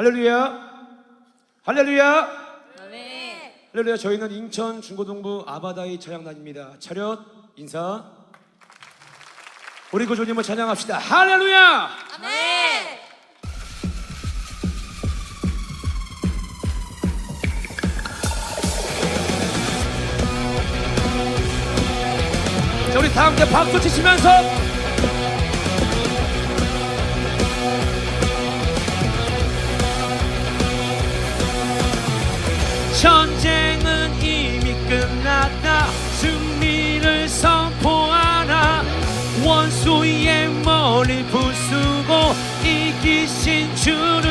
할렐루야. 할렐루야. 아멘. 할렐루야. 저희는 인천 중고등부 아바다이 찬양단입니다. 차렷 인사. 우리 구주님을 찬양합시다. 할렐루야. 아멘. 자, 우리 다 함께 박수 치시면서 부수고 이기신 주를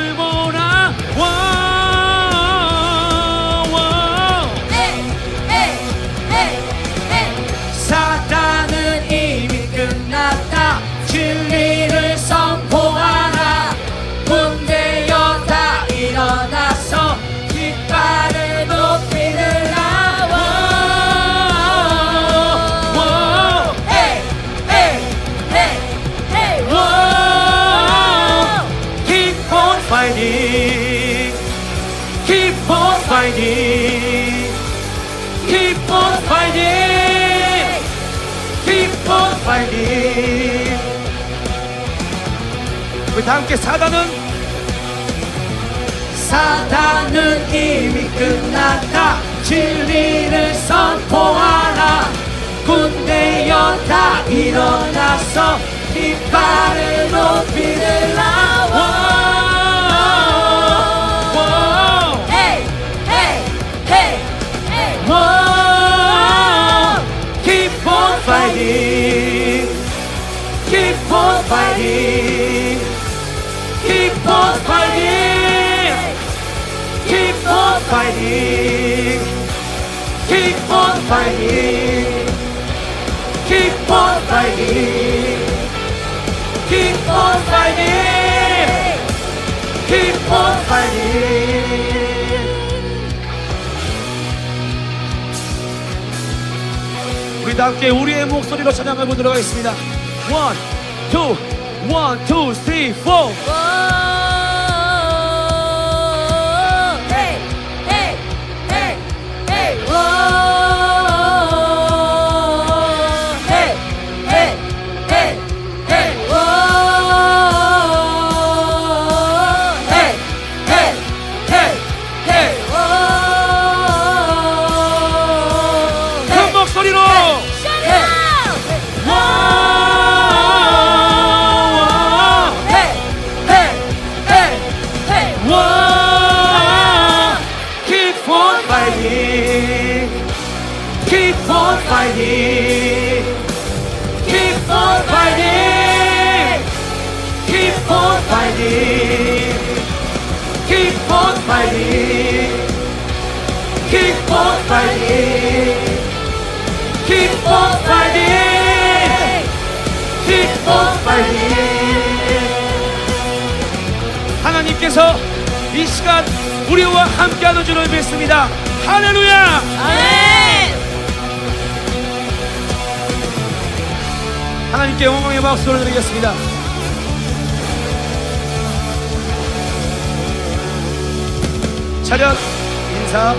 fighting Keep on fighting Keep on fighting Keep on fighting 우리 다 함께 사단은 사단은 이미 끝났다 진리를 선포하라 군대여 다 일어나서 fighting Keep on fighting Keep on fighting Keep on fighting Keep on fighting 우리 다 함께 우리의 목소리로 찬양해 보도록 하겠습니다. One, two, one, two, three, four. On fighting. Keep on fighting. Keep on fighting. Keep on fighting. Keep on fighting. Keep on fighting. Keep on fighting. 하나님께서 이 시간 우리와 함께하는 줄을 믿습니다. 할렐루야! 아멘 하나님께 영광의 박수를 드리겠습니다. 차렷 인사